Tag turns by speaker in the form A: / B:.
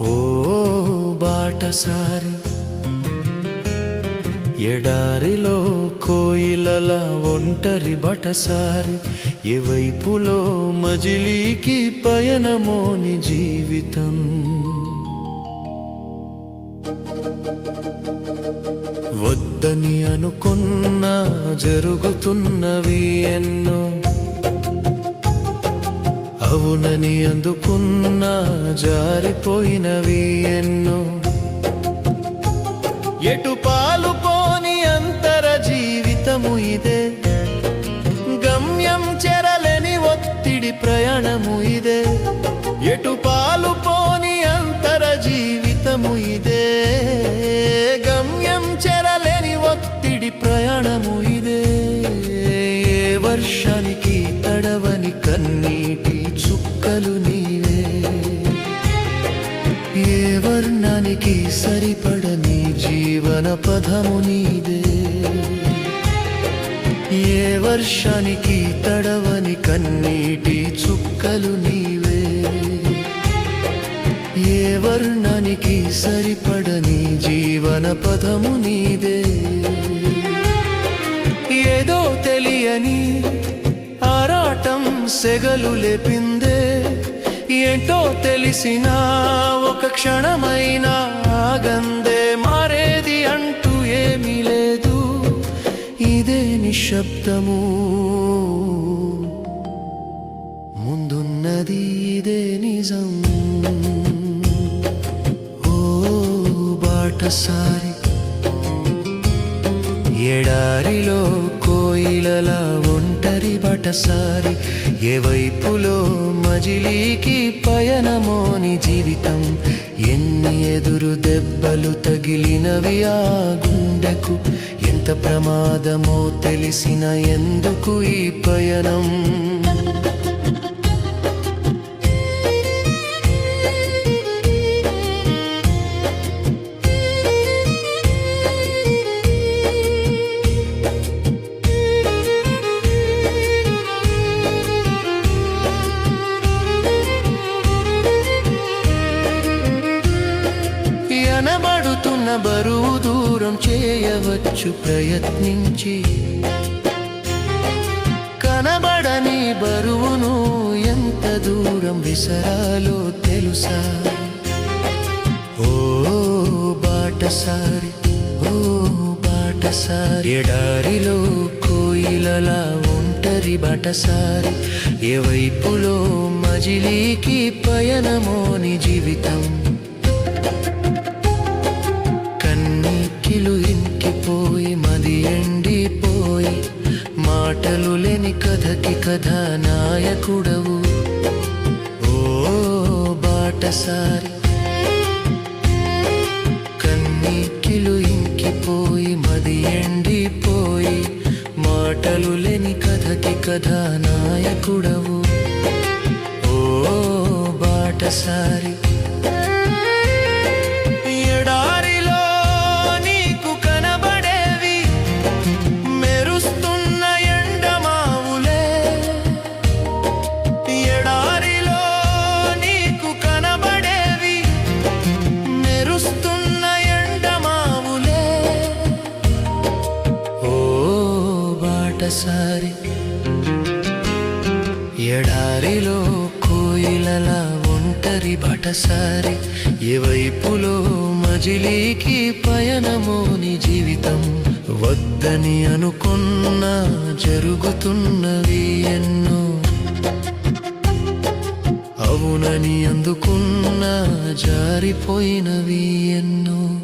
A: ఓ బాటసారి ఎడారిలో కోయిలల ఒంటరి బటసారి ఏ వైపులో మజిలీకి పయనమోని జీవితం. వద్దని అనుకున్నా జరుగుతున్నవి ఎన్నో అవునని అందుకున్న జారిపోయినవి ఎన్నో. ఎటు పాలు పోని అంతర జీవితము ఇదే. గమ్యం చెరలేని ఒత్తిడి ప్రయాణము ఇదే. ఎటు పాలు పోని అంతర జీవితము ఇదే. గమ్యం చెరలేని ఒత్తిడి ప్రయాణము ఇదే. వర్షానికి తడవని వర్ణానికి సరిపడని జీవన పదము నీదే. ఏ వర్షానికి తడవని కన్నీటి చుక్కలు నీవే. ఏ వర్ణానికి సరిపడని జీవన పదము నీదే. ఏదో తెలియని ఆరాటం సెగలు లేపిందే. ఏంటో తెలిసిన ఒక క్షణమైన ఆగందే మారేది అంటూ ఏమీ లేదు. ఇదే నిశ్శబ్దము. ముందున్నది ఇదే నిజం. ఓ బాటసారి ఎడారిలో కోయిలల ఒంటరి బటసారి ఏ వైపులో మజిలీకి పయనమోని జీవితం ఎన్ని ఎదురు దెబ్బలు తగిలినవి ఆ గుండెకు ఎంత ప్రమాదమో తెలిసిన ఎందుకు ఈ పయనం? కనబడుతున్న బరువు దూరం చేయవచ్చు ప్రయత్నించి. కనబడని బరువును ఎంత దూరం విసరాలో తెలుసా? ఓ బాటసారి ఓ బాటసారి ఎడారిలో కోయిలలా ఒంటరి బాటసారి ఏ వైపులో మజిలీకి పయనమోని జీవితం? లేని కథకి కథానాయకుడవు. ఓ బాటసారి. కన్నీకిలు ఇంకిపోయి మది ఎండిపోయి మాటలు లేని కథకి కథానాయకుడవు. ఓ బాటసారి. బాటసారి ఎడారిలో కోయిలలా ఒంటరి బటసారి ఏ వైపులో మజిలీకి పయనమోని జీవితం వద్దని అనుకున్నా జరుగుతున్నవి ఎన్నో. అవునని అందుకున్నా జారిపోయినవి ఎన్నో.